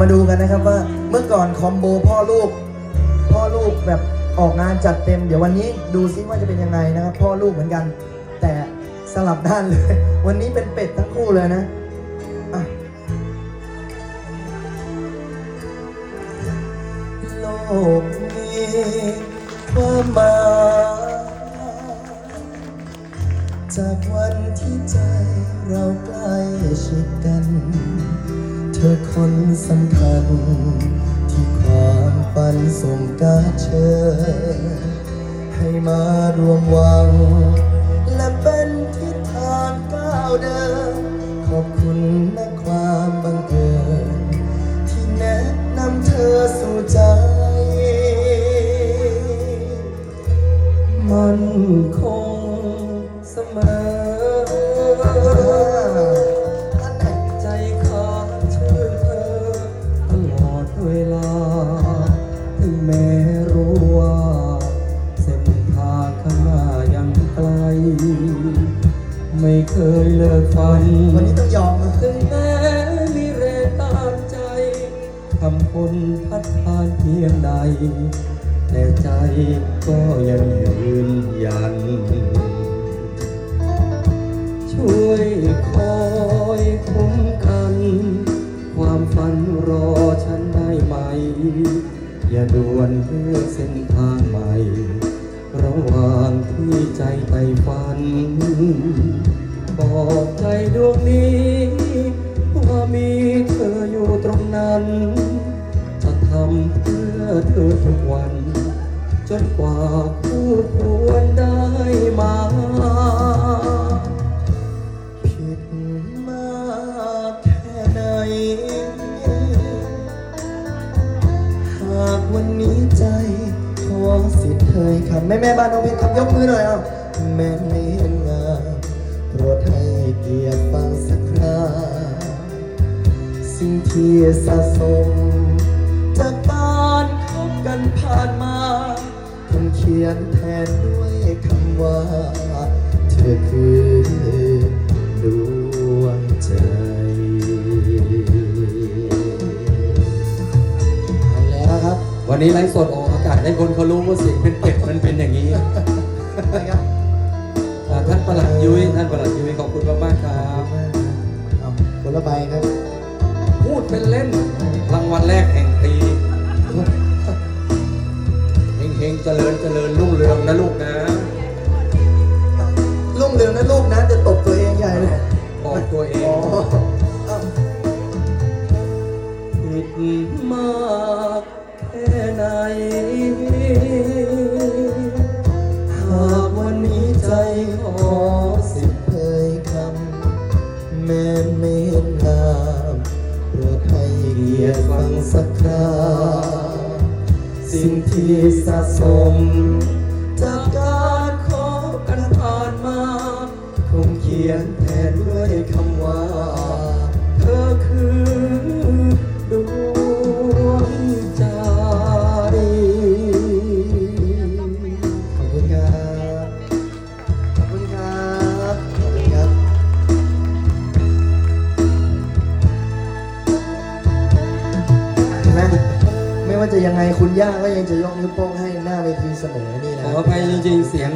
มาดูกันนะครับว่าเมื่อก่อนคอมโบพ่อลูก พ่อลูกแบบออกงานจัดเต็ม เดี๋ยววันนี้ดูซิว่าจะเป็นยังไงนะครับ พ่อลูกเหมือนกัน แต่สลับด้านเลย วันนี้เป็นเป็ดทั้งคู่เลยนะอะโลกมีความหมายจากวันที่ใจเราใกล้ชิดกัน เธอคนสำคัญ ที่ความฝันส่งกาเชิญ ให้มารวมวัง และเป็นทิศทางก้าวเดิน ขอบคุณนะ ไม่เคยเลิกฝันวันนี้ต้องยอมนะถึงแม้มีเรตามใจคำคนพัดพานเพียงใด แต่ใจก็ยังยืนยัน ช่วยคอยคุ้มกัน ความฝันรอฉันได้ไหม อย่าด่วนเลือกเส้นทางใหม่ระหว่าง ที่ใจไปฝัน บอกใจดวงนี้ว่ามีเธออยู่ตรงนั้น จะทำเพื่อเธอทุกวัน จนกว่าคู่ควรได้มาผิดมากแค่ไหน หากวันนี้ใจ ขอสิทธิ์เคยคำแม่แม่บ้านน้องเพชรครับยกมือหน่อยเอาแม่ไม่เห็นงามโปรดให้เกียรติฟังสักคราสิ่งที่สะสม จากการคบกันผ่านมาผมเขียนแทนด้วยคำว่า เธอคือดวงใจเอาแล้วครับ วันนี้ไลฟ์สดออก อากาศให้คนเขารู้ว่าเสียงเป็นเป็ดมันเป็นอย่างนี้นะครับอ่าท่านประหลัดยุ้ยท่านประหลัดยุ้ยขอบคุณมากๆครับเอาคนละใบครับ พูดเป็นเล่นรางวัลแรกแห่งปีเฮงๆเจริญเจริญรุ่งเรืองนะลูกนะลุงเรืองนะลูกนะจะตบตัวเองใหญ่เลยบอกตัวเออ๋องเอาผิดมากแค่ไหากวันนี้ใจขอสิบเผยคำ แม้ไม่เห็นงามโปรดให้เกียรติฟังสักคราสิ่งที่สะสม จากการขอกันผ่านมา คงเขียนแทนด้วยคำ ไหมไม่ว่าจะยังไงคุณย่าก็ยังจะยกนิ้วโป้งให้หน้าเวทีเสมอนี่นะออภัยจริงๆเสียง